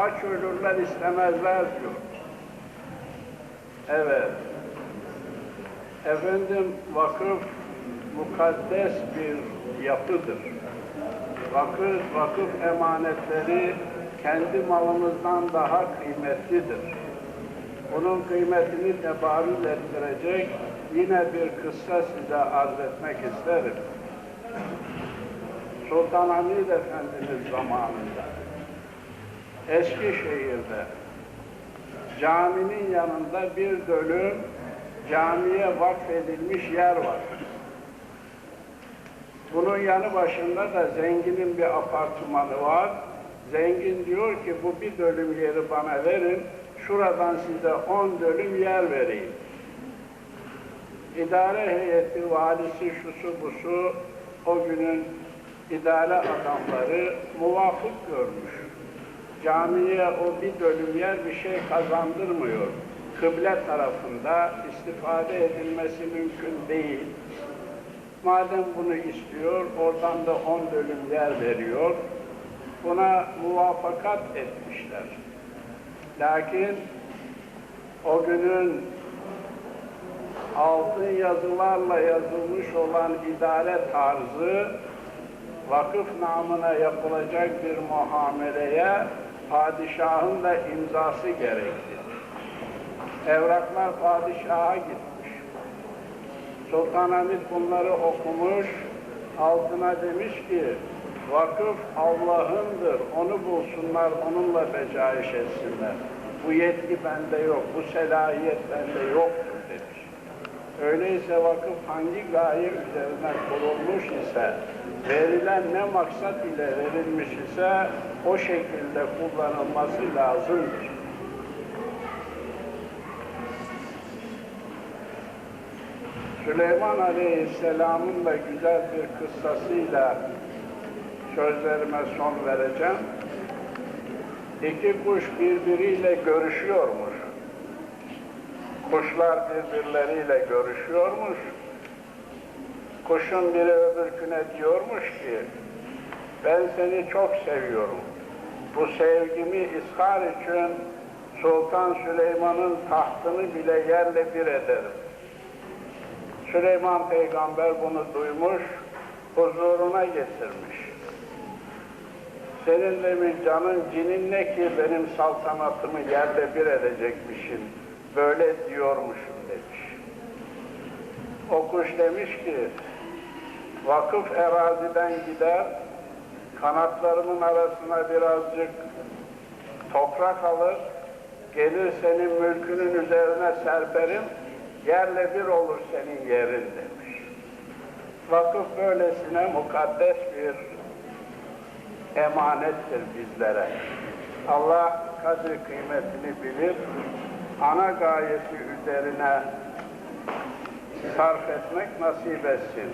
Aç ölürler istemezler diyor. Evet. Efendim vakıf mukaddes bir yapıdır. Vakıf, vakıf emanetleri kendi malımızdan daha kıymetlidir. Bunun kıymetini tebarüz ettirecek yine bir kıssa size arz etmek isterim. Sultanahmet Efendimiz zamanında Eskişehir'de caminin yanında bir dönüm camiye vakfedilmiş yer var. Bunun yanı başında da zenginin bir apartmanı var. Zengin diyor ki bu bir dönüm yeri bana verin, şuradan size on dönüm yer vereyim. İdare heyeti, valisi, şusu busu, o günün idare adamları muvafık görmüş. Camiye o bir dönüm yer bir şey kazandırmıyor. Kıble tarafında istifade edilmesi mümkün değil. Madem bunu istiyor, oradan da on dönüm yer veriyor. Buna muvafakat etmişler. Lakin o günün altın yazılarla yazılmış olan idare tarzı vakıf namına yapılacak bir muameleye padişahın da imzası gerekti. Evraklar padişaha gitmiş. Sultanahmet bunları okumuş, altına demiş ki, vakıf Allah'ındır, onu bulsunlar, onunla becaiş etsinler. Bu yetki bende yok, bu selahiyet bende yoktur demiş. Öyleyse vakıf hangi gaye üzerine kurulmuş ise, verilen ne maksat ile verilmiş ise, o şekilde kullanılması lazımdır. Süleyman Aleyhisselam'ın da güzel bir kıssasıyla sözlerime son vereceğim. İki kuş birbiriyle görüşüyormuş. Kuşlar birbirleriyle görüşüyormuş. Kuşun biri öbürküne diyormuş ki, ben seni çok seviyorum. Bu sevgimi ishar için Sultan Süleyman'ın tahtını bile yerle bir ederim. Süleyman peygamber bunu duymuş, huzuruna getirmiş. Senin demiş canın cinin ne ki benim saltanatımı yerle bir edecekmişim, böyle diyormuşum demiş. O kuş demiş ki, vakıf eraziden gider, kanatlarımın arasına birazcık toprak alır, gelir senin mülkünün üzerine serperim, yerle bir olur senin yerin demiş. Vakıf böylesine mukaddes bir emanettir bizlere. Allah kadir kıymetini bilir, ana gayesi üzerine sarf etmek nasip etsin.